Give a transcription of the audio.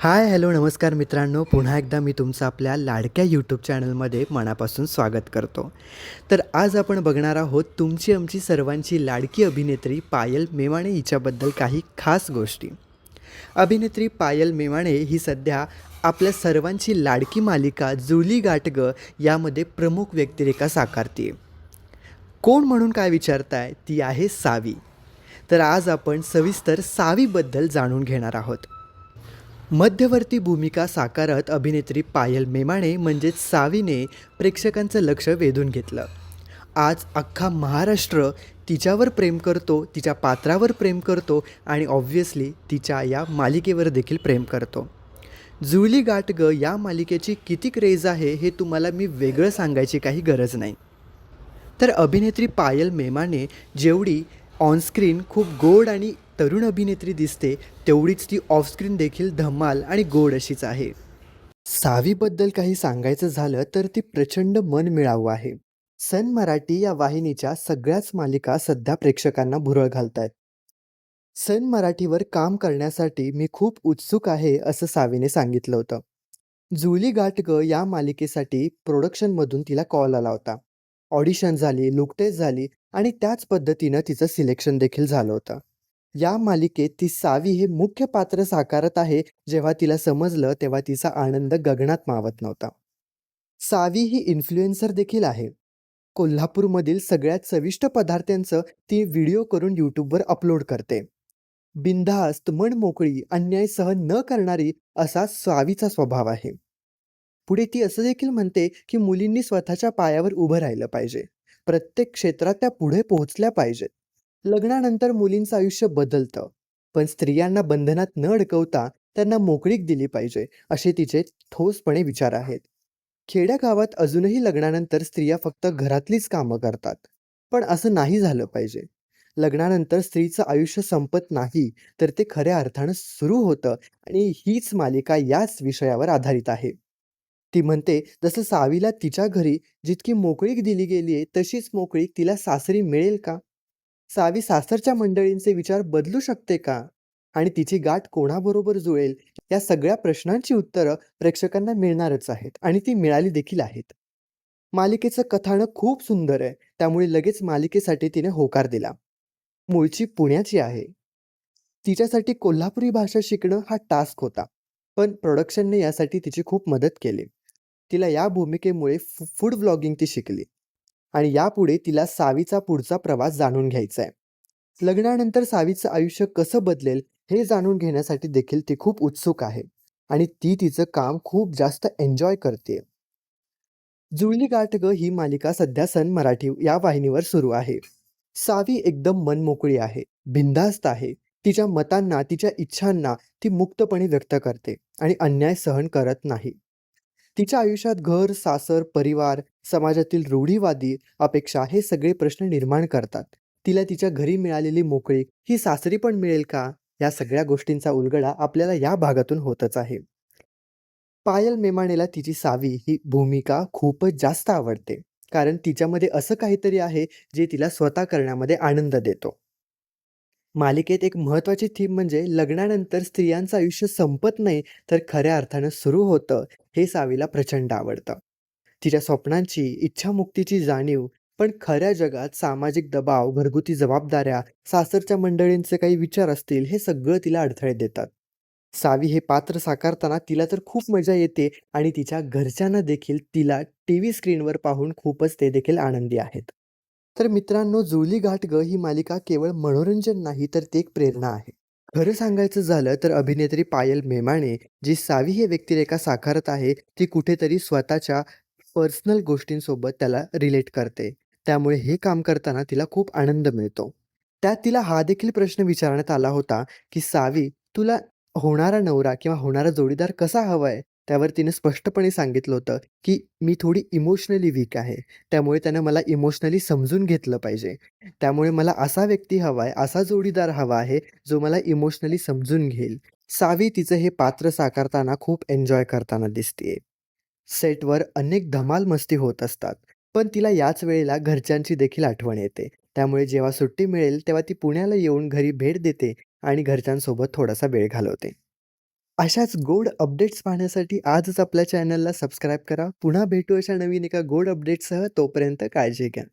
Hi hello नमस्कार मित्रांनो. पुन्हा एकदा मी तुमचं आपल्या लाडक्या यूट्यूब चॅनलमध्ये मनापासून स्वागत करतो. तर आज आपण बघणार आहोत तुमची आमची सर्वांची लाडकी अभिनेत्री पायल मेवाणे हिच्याबद्दल काही खास गोष्टी. अभिनेत्री पायल मेवाणे ही सध्या आपल्या सर्वांची लाडकी मालिका जुली गाटगं यामध्ये प्रमुख व्यक्तिरेखा साकारते कोण म्हणून काय विचारताय? ती आहे सावी. तर आज आपण सविस्तर सावीबद्दल जाणून घेणार आहोत. मध्यवर्ती भूमिका साकारत अभिनेत्री पायल मेमाणे म्हणजेच सावीने प्रेक्षकांचं लक्ष वेधून घेतलं. आज अख्खा महाराष्ट्र तिच्यावर प्रेम करतो तिच्या पात्रावर प्रेम करतो आणि ऑब्व्हियसली तिच्या या मालिकेवर देखील प्रेम करतो. जुली गाठ या मालिकेची किती क्रेज आहे हे तुम्हाला मी वेगळं सांगायची काही गरज नाही. तर अभिनेत्री पायल मेमाने जेवढी ऑनस्क्रीन खूप गोड आणि तरुण अभिनेत्री दिसते तेवढीच ती ऑफस्क्रीन देखील धमाल आणि गोड अशीच आहे. सावीबद्दल काही सांगायचं झालं तर ती प्रचंड मन मिळावू आहे. सन मराठी या वाहिनीच्या सगळ्याच मालिका सध्या प्रेक्षकांना भुरळ घालतायत. सन मराठीवर काम करण्यासाठी मी खूप उत्सुक आहे असं सावीने सांगितलं होतं. जुली गाठ या मालिकेसाठी प्रोडक्शनमधून तिला कॉल आला होता. ऑडिशन झाली लुक झाली आणि त्याच पद्धतीनं तिचं सिलेक्शन देखील झालं होतं. या मालिकेत ती सावी हे मुख्य पात्र साकारत आहे जेव्हा तिला समजलं तेव्हा तिचा आनंद गगनात मावत नव्हता. सावी ही इन्फ्लुएन्सर देखील आहे. कोल्हापूरमधील सगळ्यात चविष्ट पदार्थांचं ती व्हिडिओ करून यूट्यूबवर अपलोड करते. बिनधास्त मन मोकळी अन्याय सहन न करणारी असा सावीचा स्वभाव आहे. पुढे ती असं देखील म्हणते की मुलींनी स्वतःच्या पायावर उभं राहिलं पाहिजे. प्रत्येक क्षेत्रात त्या पुढे पोहोचल्या पाहिजेत. लग्नानंतर मुलींचं आयुष्य बदलतं. पण स्त्रियांना बंधनात न अडकवता त्यांना मोकळीक दिली पाहिजे असे तिचे ठोसपणे विचार आहेत. खेड्यागावात अजूनही लग्नानंतर स्त्रिया फक्त घरातलीच कामं करतात. पण असं नाही झालं पाहिजे. लग्नानंतर स्त्रीचं आयुष्य संपत नाही तर ते खऱ्या अर्थानं सुरू होतं आणि हीच मालिका याच विषयावर आधारित आहे. ती म्हणते जसं सावीला तिच्या घरी जितकी मोकळीक दिली गेली आहे तशीच मोकळीक तिला सासरी मिळेल का? सावी सासरच्या मंडळींचे विचार बदलू शकते का? आणि तिची गाठ कोणाबरोबर जुळेल? या सगळ्या प्रश्नांची उत्तरं प्रेक्षकांना मिळणारच आहेत आणि ती मिळाली देखील आहेत. मालिकेचं कथानक खूप सुंदर आहे. त्यामुळे लगेच मालिकेसाठी तिने होकार दिला. मूळची पुण्याची आहे. तिच्यासाठी कोल्हापुरी भाषा शिकणं हा टास्क होता. पण प्रोडक्शनने यासाठी तिची खूप मदत केली. तिला या भूमिकेमुळे फूड व्लॉगिंग ती शिकली. आणि यापुढे तिला सावीचा पुढचा प्रवास जाणून घ्यायचा आहे. लग्नानंतर सावीचं आयुष्य कसं बदलेल हे जाणून घेण्यासाठी देखील ती खूप उत्सुक आहे आणि ती तिचं काम खूप जास्त एन्जॉय करते. जुळली गाठ ग ही मालिका सध्या सन मराठी या वाहिनीवर सुरू आहे. सावी एकदम मनमोकळी आहे बिनधास्त आहे. तिच्या मतांना तिच्या इच्छांना ती मुक्तपणे व्यक्त करते आणि अन्याय सहन करत नाही. तिच्या आयुष्यात घर सासर परिवार समाजातील रूढीवादी अपेक्षा हे सगळे प्रश्न निर्माण करतात. तिला तिच्या घरी मिळालेली मोकळीक ही सासरी पण मिळेल का? या सगळ्या गोष्टींचा उलगडा आपल्याला या भागातून होतच आहे. पायल मेमाणेला तिची सावी ही भूमिका खूपच जास्त आवडते. कारण तिच्यामध्ये असं काहीतरी आहे जे तिला स्वतः करण्यामध्ये आनंद देतो. मालिकेत एक महत्वाची थीम म्हणजे लग्नानंतर स्त्रियांचं आयुष्य संपत नाही तर खऱ्या अर्थानं सुरू होतं हे सावीला प्रचंड आवडतं. तिच्या स्वप्नांची इच्छामुक्तीची जाणीव पण खऱ्या जगात सामाजिक दबाव घरगुती जबाबदाऱ्या सासरच्या मंडळींचे काही विचार असतील हे सगळं तिला अडथळे देतात. सावी हे पात्र साकारताना तिला तर खूप मजा येते आणि तिच्या घरच्यांना देखील तिला टी व्ही स्क्रीनवर पाहून खूपच ते देखील आनंदी आहेत. तर मित्रांनो जुली घाट ग ही मालिका केवळ मनोरंजन नाही तर ती एक प्रेरणा आहे. खरं सांगायचं झालं तर अभिनेत्री पायल मेमाणे जी सावी हे व्यक्तिरेखा साकारत आहे ती कुठेतरी स्वतःच्या पर्सनल गोष्टींसोबत त्याला रिलेट करते. त्यामुळे हे काम करताना तिला खूप आनंद मिळतो. त्यात तिला हा देखील प्रश्न विचारण्यात आला होता की सावी तुला होणारा नवरा किंवा होणारा जोडीदार कसा हवाय त्यावर तिने स्पष्टपणे सांगितलं होतं की मी थोडी इमोशनली वीक आहे. त्यामुळे त्यानं मला इमोशनली समजून घेतलं पाहिजे. त्यामुळे मला असा व्यक्ती हवा आहे असा जोडीदार हवा आहे जो मला इमोशनली समजून घेईल. सावी तिचं हे पात्र साकारताना खूप एन्जॉय करताना दिसतेय. सेटवर अनेक धमाल मस्ती होत असतात पण तिला याच वेळेला घरच्यांची देखील आठवण येते. त्यामुळे जेव्हा सुट्टी मिळेल तेव्हा ती पुण्याला येऊन घरी भेट देते आणि घरच्यांसोबत थोडासा वेळ घालवते. अशाच गोड अपडेट्स पाहण्यासाठी आजच आपल्या चॅनलला सबस्क्राईब करा. पुन्हा भेटू अशा नवीन एका गोड अपडेटसह तोपर्यंत काळजी घ्या.